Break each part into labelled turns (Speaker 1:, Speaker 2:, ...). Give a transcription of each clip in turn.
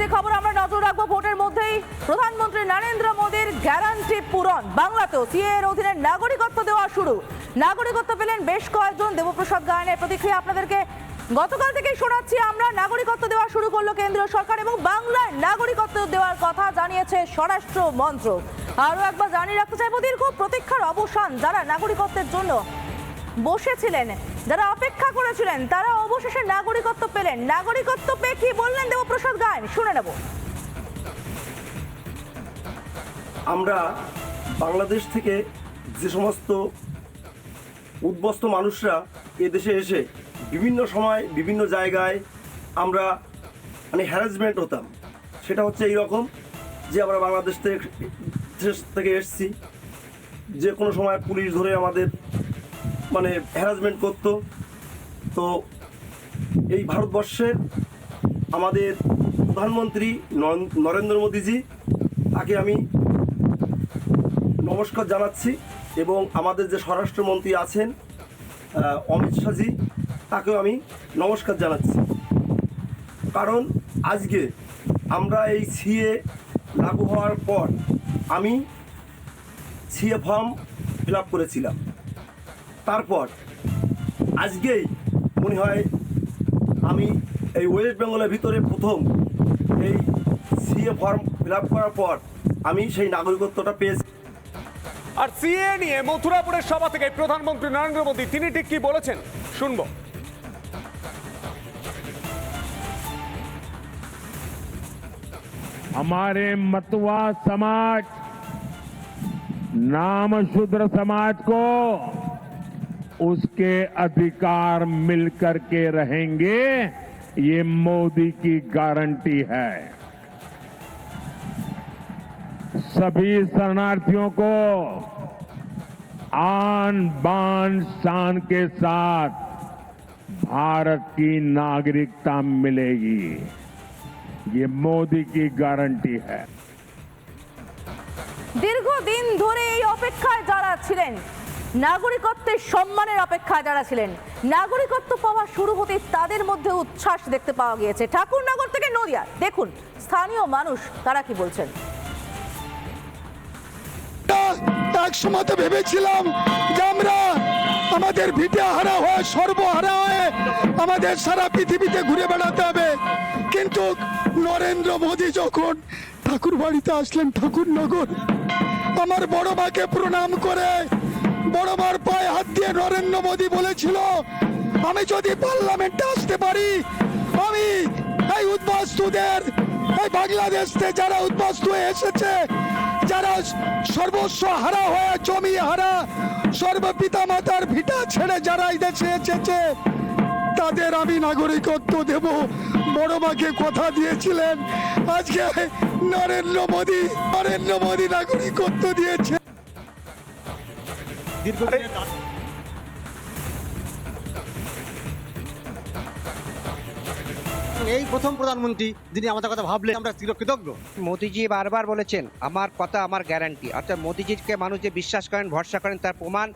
Speaker 1: যে খবর আমরা নজর রাখব ভোটের মধ্যেই, প্রধানমন্ত্রী নরেন্দ্র মোদীর গ্যারান্টি পূরণ। বাংলাতেও সিএ এর অধীনে নাগরিকত্ব দেওয়া শুরু। নাগরিকত্ব পেলেন বেশ কয়েকজন দেবপ্রসাদ গায়নের প্রতিক্রিয়া আপনাদেরকে গতকাল থেকেই শোনাচ্ছি আমরা। নাগরিকত্ব দেওয়া শুরু করল কেন্দ্রীয় সরকার এবং বাংলায় নাগরিকত্ব দেওয়ার কথা জানিয়েছে স্বরাষ্ট্র মন্ত্রক। আরও একবার জানিয়ে রাখতে চাইব, দীর্ঘ প্রতীক্ষার অবসান যারা নাগরিকত্বের জন্য বসেছিলেন যারা অপেক্ষা করেছিলেন, তারা অবশেষে নাগরিকত্ব পেলেন। নাগরিকত্ব পেয়ে কি বললেন দেবপ্রসাদ গায়ন? শুনে নেব।
Speaker 2: আমরা বাংলাদেশ থেকে যে সমস্ত উদ্বস্ত মানুষরা এ দেশে এসে বিভিন্ন সময়, বিভিন্ন জায়গায় আমরা মানে হ্যারাসমেন্ট হতাম। সেটা হচ্ছে এই রকম যে আমরা বাংলাদেশ থেকে থেকে এসেছি। যে কোনো সময় পুলিশ ধরে আমাদের মানে হ্যারাসমেন্ট করতো। তো এই ভারতবর্ষের আমাদের প্রধানমন্ত্রী নরেন- নরেন্দ্র মোদীজি, তাকে আমি নমস্কার জানাচ্ছি এবং আমাদের যে স্বরাষ্ট্রমন্ত্রী আছেন অমিত শাহজি, তাকেও আমি নমস্কার জানাচ্ছি। কারণ আজকে আমরা এই সিএ লাগু হওয়ার পর আমি সিএ ফর্ম ফিল আপ করেছিলাম। তারপর আজকেই মনে হয় আমি এই ওয়েস্ট বেঙ্গলের ভিতরে প্রথম এই সিএ ফর্ম ফিল আপ করার পর আমি সেই নাগরিকত্বটা পেয়েছি
Speaker 3: আর সিএ নিয়ে মথুরাপুরের সভা থেকে প্রধানমন্ত্রী নরেন্দ্র মোদী তিনি ঠিক কি বলেছেন শুনবো
Speaker 4: हमारे मतवा समाज नाम शूद्र समाज को उसके अधिकार मिलकर के रहेंगे ये मोदी की गारंटी है सभी शरणार्थियों को आन बान शान के साथ भारत की नागरिकता मिलेगी ये मोदी की गारंटी है
Speaker 1: দীর্ঘদিন ধরে এই অপেক্ষায় যারা ছিলেন নাগরিকত্বের সম্মানের অপেক্ষায় যারা ছিলেন, নাগরিকত্ব পাওয়া শুরু হতে তাদের মধ্যে উচ্ছ্বাস দেখতে পাওয়া গিয়েছে। ঠাকুরনগর থেকে নদিয়া, দেখুন স্থানীয় মানুষ তারা কি বলছেন।
Speaker 5: এক সময় ভেবেছিলাম যে আমরা আমাদের ভিটে হারা হয়ে সর্বহারা হয়ে, আমাদের সারা পৃথিবীতে ঘুরে বেড়াতে হবে। কিন্তু নরেন্দ্র মোদী যখন ঠাকুর বাড়িতে আসলেন ঠাকুরনগর, আমার বড় মাকে প্রণাম করে বড় মার পায়ে হাত দিয়ে নরেন্দ্র মোদী বলেছিল, আমি যদি পার্লামেন্টে আসতে পারি, আমি এই উদ্বাস্তুদের, এই বাংলাদেশ যারা উদ্বাস্তু হয়ে এসেছে, যারা সর্বস্ব হারা হয়ে, জমি হারা সর্বপিতা মাতার ভিটা ছেড়ে যারা এই দেশে এসেছে, তাদের আমি নাগরিকত্ব দেব। বড় মাকে কথা দিয়েছিলেন, আজকে নরেন্দ্র মোদী নরেন্দ্র মোদী নাগরিকত্ব দিয়েছে।
Speaker 6: এই প্রথম প্রধানমন্ত্রী যিনি আমাদের কথা ভাবলেন আমরা চিরকৃতজ্ঞ।
Speaker 7: মোদিজি বারবার বলেছেন আমার কথা আমার গ্যারান্টি অর্থাৎ মোদিজিকে মানুষ যে বিশ্বাস করেন ভরসা করেন তার প্রমাণ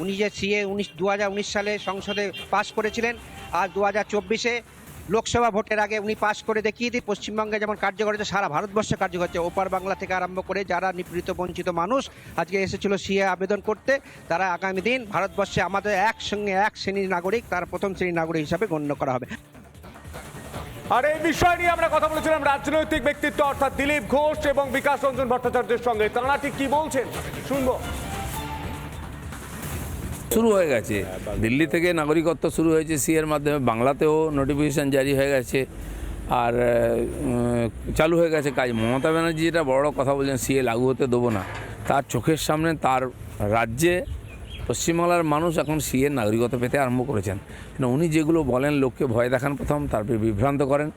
Speaker 7: উনি যে সিএ উনিশ দু সালে সংসদে পাশ করেছিলেন আর দু হাজার চব্বিশে লোকসভা ভোটের আগে উনি পাশ করে দেখিয়ে দিয়ে পশ্চিমবঙ্গে যেমন কার্যকর হচ্ছে সারা ভারতবর্ষে কার্যকর হচ্ছে ওপার বাংলা থেকে আরম্ভ করে যারা নিপীড়িত, বঞ্চিত মানুষ আজকে এসেছিল সিএ আবেদন করতে, তারা আগামী দিন ভারতবর্ষে আমাদের একসঙ্গে এক শ্রেণির নাগরিক, তার প্রথম শ্রেণির নাগরিক হিসাবে গণ্য করা হবে।
Speaker 3: আর এই বিষয় নিয়ে আমরা কথা বলেছিলাম রাজনৈতিক ব্যক্তিত্ব অর্থাৎ দিলীপ ঘোষ এবং বিকাশ রঞ্জন ভট্টাচার্যের সঙ্গে। তারা ঠিক কি বলছেন? শুনব।
Speaker 8: শুরু হয়ে গেছে। দিল্লি থেকে নাগরিকত্ব শুরু হয়েছে সি এর মাধ্যমে, বাংলাতেও নোটিফিকেশান জারি হয়ে গেছে। আর চালু হয়ে গেছে কাজ। মমতা ব্যানার্জি যেটা বড় কথা বলছেন, সিএ লাগু হতে দেবো না। তার চোখের সামনে তার রাজ্যে পশ্চিমবাংলার মানুষ এখন সিএ নাগরিকত্ব পেতে আরম্ভ করেছেন। উনি যেগুলো বলেন, লোককে ভয় দেখান প্রথম, তারপরে বিভ্রান্ত করেন,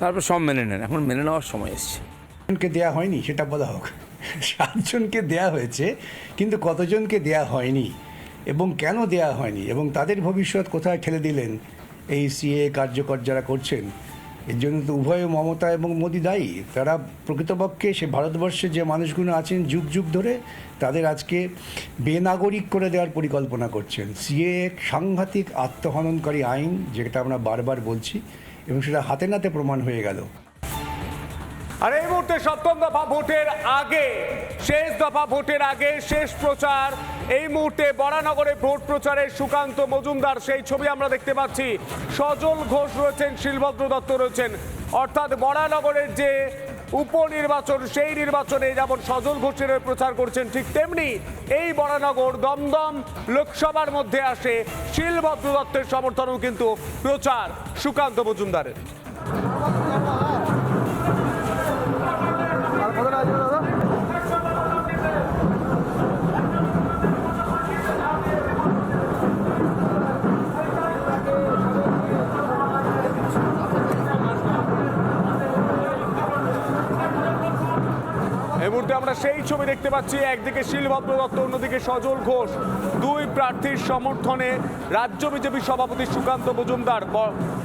Speaker 8: তারপর সব মেনে নেন। এখন মেনে নেওয়ার সময় এসছে।
Speaker 9: দেয়া হয়নি, সেটা বলা হোক। সাতজনকে দেয়া হয়েছে, কিন্তু কতজনকে দেয়া হয়নি? এবং কেন দেয়া হয়নি? এবং তাদের ভবিষ্যৎ কোথায় ঠেলে দিলেন? এই সিএ কার্যকর যারা করছেন, এর জন্য তো উভয় মমতা এবং মোদি দায়ী। তারা প্রকৃতপক্ষে সে ভারতবর্ষে যে মানুষগুলো আছেন, যুগ যুগ ধরে তাদের আজকে বেনাগরিক করে দেওয়ার পরিকল্পনা করছেন। সিএ সাংঘাতিক আত্মহননকারী আইন, যেটা আমরা বারবার বলছি, এবং সেটা হাতে নাতে প্রমাণ হয়ে গেল।
Speaker 3: আর এই মুহূর্তে সপ্তম দফা ভোটের আগে, শেষ দফা ভোটের আগে শেষ প্রচার এই মুহূর্তে বরানগরে ভোট প্রচারে সুকান্ত মজুমদার, সেই ছবি আমরা দেখতে পাচ্ছি। সজল ঘোষ রয়েছেন, শিলভদ্র দত্ত রয়েছেন। অর্থাৎ বরানগরের যে উপনির্বাচন, সেই নির্বাচনে যেমন সজল ঘোষের প্রচার করছেন, ঠিক তেমনি এই বরানগর দমদম লোকসভার মধ্যে আসে শিলভদ্র দত্তের সমর্থনও কিন্তু প্রচার সুকান্ত মজুমদারের। মুহূর্তে আমরা সেই ছবি দেখতে পাচ্ছি। একদিকে শিলভদ্র দত্ত, অন্যদিকে সজল ঘোষ। দুই প্রার্থীর সমর্থনে রাজ্য বিজেপি সভাপতি সুকান্ত মজুমদার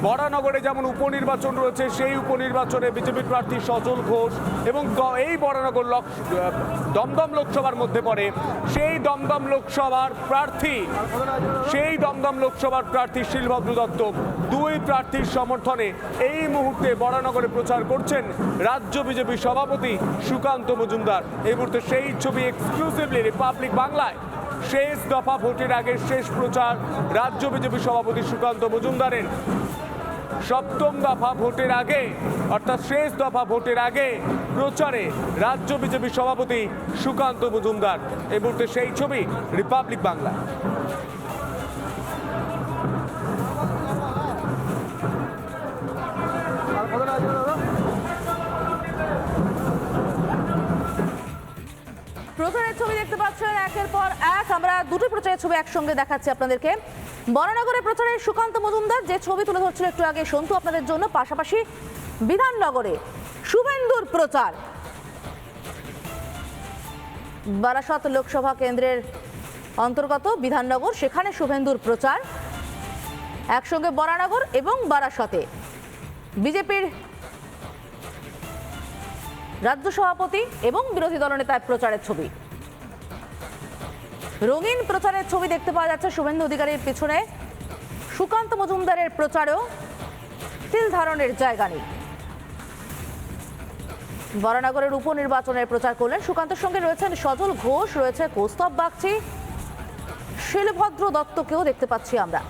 Speaker 3: বরানগরে যেমন উপনির্বাচন রয়েছে, সেই উপনির্বাচনে বিজেপির প্রার্থী সজল ঘোষ এবং এই বরানগর লোক দমদম লোকসভার মধ্যে পড়ে। সেই দমদম লোকসভার প্রার্থী, সেই দমদম লোকসভার প্রার্থী শিলভদ্র দত্ত, দুই প্রার্থীর সমর্থনে এই মুহূর্তে বরানগরে প্রচার করছেন রাজ্য বিজেপি সভাপতি সুকান্ত মজুমদার। এই মুহূর্তে সেই ছবি এক্সক্লুসিভলি রিপাবলিক বাংলায় শেষ দফা ভোটের আগে শেষ প্রচার রাজ্য বিজেপি সভাপতি সুকান্ত মজুমদারের। সপ্তম দফা ভোটের আগে, অর্থাৎ শেষ দফা ভোটের আগে প্রচারে রাজ্য বিজেপি সভাপতি সুকান্ত মজুমদার। এই মুহূর্তে সেই ছবি রিপাবলিক বাংলা
Speaker 1: প্রচারের ছবি দেখতে পাচ্ছেন, একের পর এক আমরা দুটো প্রচারের ছবি একসঙ্গে দেখাচ্ছি আপনাদেরকে। বরানগরে প্রচারে সুকান্ত মজুমদার, যে ছবি তুলে ধরছিল একটু আগে সন্তু আপনাদের জন্য, পাশাপাশি বিধাননগরে শুভেন্দুর প্রচার। বারাসত লোকসভা কেন্দ্রের অন্তর্গত বিধাননগর, সেখানে শুভেন্দুর প্রচার। একসঙ্গে বরানগর এবং বারাসতে বিজেপির রাজ্য সভাপতি এবং বিরোধী দলনেতার প্রচারের ছবি। রঙিন প্রচারের ছবি দেখতে পাওয়া যাচ্ছে শুভেন্দু অধিকারীর পিছনে। সুকান্ত মজুমদারের প্রচারেও তিল ধারণের জায়গা নেই। বরানগরের উপনির্বাচনের প্রচার করলেন সুকান্তের সঙ্গে রয়েছেন সজল ঘোষ, রয়েছে কৌস্তব বাগচি, শিলভদ্র দত্তকেও দেখতে পাচ্ছি আমরা।